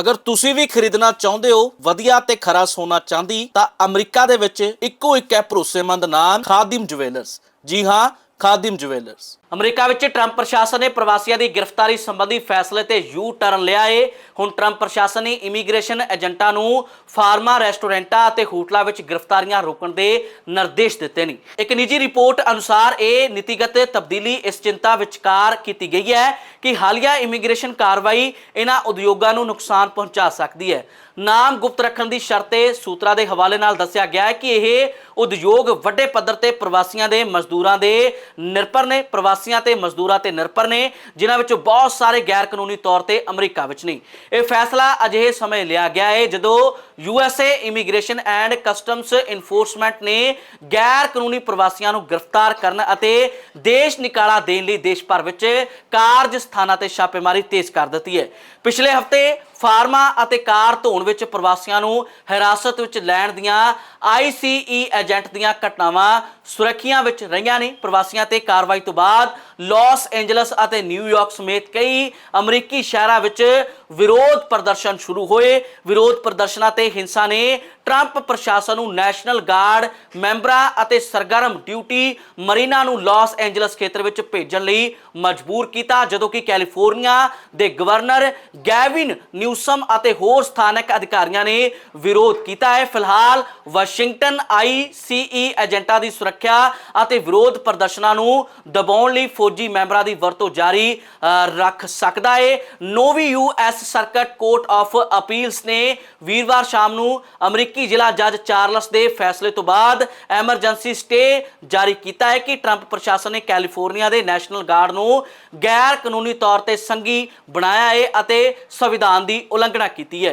ਅਗਰ ਤੁਸੀਂ ਵੀ ਖਰੀਦਣਾ ਚਾਹੁੰਦੇ ਹੋ, ਵਧੀਆ ਤੇ ਖਰਾ ਸੋਨਾ ਚਾਂਦੀ, ਤਾਂ ਅਮਰੀਕਾ ਦੇ ਵਿੱਚ ਇੱਕੋ ਇੱਕ ਹੈ ਭਰੋਸੇਮੰਦ ਨਾਮ, ਖਾਦਿਮ ਜੁਵੈਲਰਸ। ਜੀ ਹਾਂ, ਖਾਦਿਮ ਜੁਵੈਲਰਸ। ਅਮਰੀਕਾ ਵਿੱਚ ਟਰੰਪ ਪ੍ਰਸ਼ਾਸਨ ਨੇ ਪ੍ਰਵਾਸੀਆਂ ਦੀ ਗ੍ਰਿਫਤਾਰੀ ਸੰਬੰਧੀ ਫੈਸਲੇ ਤੇ ਯੂ ਟਰਨ ਲਿਆ ਏ। ਹੁਣ ਟਰੰਪ ਪ੍ਰਸ਼ਾਸਨ ਨੇ ਇਮੀਗ੍ਰੇਸ਼ਨ ਏਜੰਟਾਂ ਨੂੰ ਫਾਰਮਾ, ਰੈਸਟੋਰੈਂਟਾਂ ਅਤੇ ਹੋਟਲਾਂ ਵਿੱਚ ਗ੍ਰਿਫਤਾਰੀਆਂ ਰੋਕਣ ਦੇ ਨਿਰਦੇਸ਼ ਦਿੱਤੇ ਨੇ। ਇੱਕ ਨਿੱਜੀ ਰਿਪੋਰਟ ਅਨੁਸਾਰ ਇਹ ਨੀਤੀਗਤ ਤਬਦੀਲੀ ਇਸ ਚਿੰਤਾ ਵਿਚਕਾਰ ਕੀਤੀ ਗਈ ਹੈ ਕਿ ਹਾਲੀਆ ਇਮੀਗ੍ਰੇਸ਼ਨ ਕਾਰਵਾਈ ਇਹਨਾਂ ਉਦਯੋਗਾਂ ਨੂੰ ਨੁਕਸਾਨ ਪਹੁੰਚਾ ਸਕਦੀ ਹੈ। ਨਾਮ ਗੁਪਤ ਰੱਖਣ ਦੀ ਸ਼ਰਤੇ ਸੂਤਰਾਂ ਦੇ ਹਵਾਲੇ ਨਾਲ ਦੱਸਿਆ ਗਿਆ ਹੈ ਕਿ ਇਹ ਉਦਯੋਗ ਵੱਡੇ ਪੱਧਰ ਤੇ ਪ੍ਰਵਾਸੀਆਂ ਦੇ ਮਜ਼ਦੂਰਾਂ ਦੇ ਨਿਰਭਰ ਨੇ। ਪ੍ਰਵਾਸੀ ਪ੍ਰਵਾਸੀਆਂ ਤੇ ਮਜ਼ਦੂਰਾਂ ਤੇ ਨਿਰਭਰ ਨੇ, ਜਿਨ੍ਹਾਂ ਵਿੱਚੋਂ ਬਹੁਤ ਸਾਰੇ ਗੈਰ ਕਾਨੂੰਨੀ ਤੌਰ ਤੇ ਅਮਰੀਕਾ ਵਿੱਚ ਨੇ। ਇਹ ਫੈਸਲਾ ਅਜਿਹੇ ਸਮੇਂ ਲਿਆ ਗਿਆ ਹੈ ਜਦੋਂ USA immigration and customs enforcement ਨੇ ਗੈਰ ਕਾਨੂੰਨੀ ਪ੍ਰਵਾਸੀਆਂ ਨੂੰ ਗ੍ਰਿਫਤਾਰ ਕਰਨ ਅਤੇ ਦੇਸ਼ ਨਿਕਾਲਾ ਦੇਣ ਲਈ ਦੇਸ਼ ਭਰ ਵਿੱਚ ਕਾਰਜ ਸਥਾਨਾਂ ਤੇ ਛਾਪੇਮਾਰੀ ਤੇਜ਼ ਕਰ ਦਿੱਤੀ ਹੈ ਪਿਛਲੇ ਹਫ਼ਤੇ ਫਾਰਮਾਂ ਅਤੇ ਕਾਰ ਧੋਣ ਵਿੱਚ ਪ੍ਰਵਾਸੀਆਂ ਨੂੰ ਹਿਰਾਸਤ ਵਿੱਚ ਲੈਣ ਦੀਆਂ ਆਈਸੀਈ ਏਜੰਟ ਦੀਆਂ ਘਟਨਾਵਾਂ ਸੁਰੱਖਿਆ ਵਿੱਚ ਰਹੀਆਂ ਨੇ। ਪ੍ਰਵਾਸੀਆਂ ਤੇ ਕਾਰਵਾਈ ਤੋਂ ਬਾਅਦ ਲਾਸ ਐਂਜਲਸ ਅਤੇ ਨਿਊਯਾਰਕ ਸਮੇਤ ਕਈ ਅਮਰੀਕੀ ਸ਼ਹਿਰਾਂ ਵਿੱਚ ਵਿਰੋਧ ਪ੍ਰਦਰਸ਼ਨ ਸ਼ੁਰੂ ਹੋਏ। ਵਿਰੋਧ ਪ੍ਰਦਰਸ਼ਨਾਂ ਤੇ ਹਿੰਸਾ ਨੇ ਟਰੰਪ ਪ੍ਰਸ਼ਾਸਨ ਨੂੰ ਨੈਸ਼ਨਲ ਗਾਰਡ, ਮੈਂਬਰਾਂ ਅਤੇ ਸਰਗਰਮ ਡਿਊਟੀ ਮਰੀਨਾ ਨੂੰ ਲਾਸ ਐਂਜਲਸ ਖੇਤਰ ਵਿੱਚ ਭੇਜਣ ਲਈ ਮਜਬੂਰ ਕੀਤਾ, ਜਦੋਂ ਕਿ ਕੈਲੀਫੋਰਨੀਆ ਦੇ ਗਵਰਨਰ ਗੈਵਿਨ ਨਿਊਸਮ ਅਤੇ ਹੋਰ ਸਥਾਨਕ ਅਧਿਕਾਰੀਆਂ ਨੇ ਵਿਰੋਧ ਕੀਤਾ ਹੈ। ਫਿਲਹਾਲ ਵਾਸ਼ਿੰਗਟਨ ਆਈਸੀਈ ਏਜੰਟਾਂ ਦੀ ਸੁਰੱਖਿਆ ਅਤੇ ਵਿਰੋਧ ਪ੍ਰਦਰਸ਼ਨਾਂ ਨੂੰ ਦਬਾਉਣ ਲਈ ਫੌਜੀ ਮੈਂਬਰਾਂ ਦੀ ਵਰਤੋਂ ਜਾਰੀ ਰੱਖ ਸਕਦਾ ਹੈ ਨੋਵੀ US circuit court of appeals ਨੇ ਵੀਰਵਾਰ ਸ਼ਾਮ ਨੂੰ ਅਮਰੀਕੀ ਜ਼ਿਲ੍ਹਾ ਜੱਜ ਚਾਰਲਸ ਦੇ ਫੈਸਲੇ ਤੋਂ ਬਾਅਦ ਐਮਰਜੈਂਸੀ ਸਟੇ ਜਾਰੀ ਕੀਤਾ ਹੈ ਕਿ ਟਰੰਪ ਪ੍ਰਸ਼ਾਸਨ ਨੇ ਕੈਲੀਫੋਰਨੀਆ ਦੇ ਨੈਸ਼ਨਲ ਗਾਰਡ ਨੂੰ ਗੈਰ ਕਾਨੂੰਨੀ ਤੌਰ ਤੇ ਸੰਗੀ ਬਣਾਇਆ ਹੈ ਅਤੇ ਸੰਵਿਧਾਨ ਦੀ ਉਲੰਘਣਾ ਕੀਤੀ ਹੈ।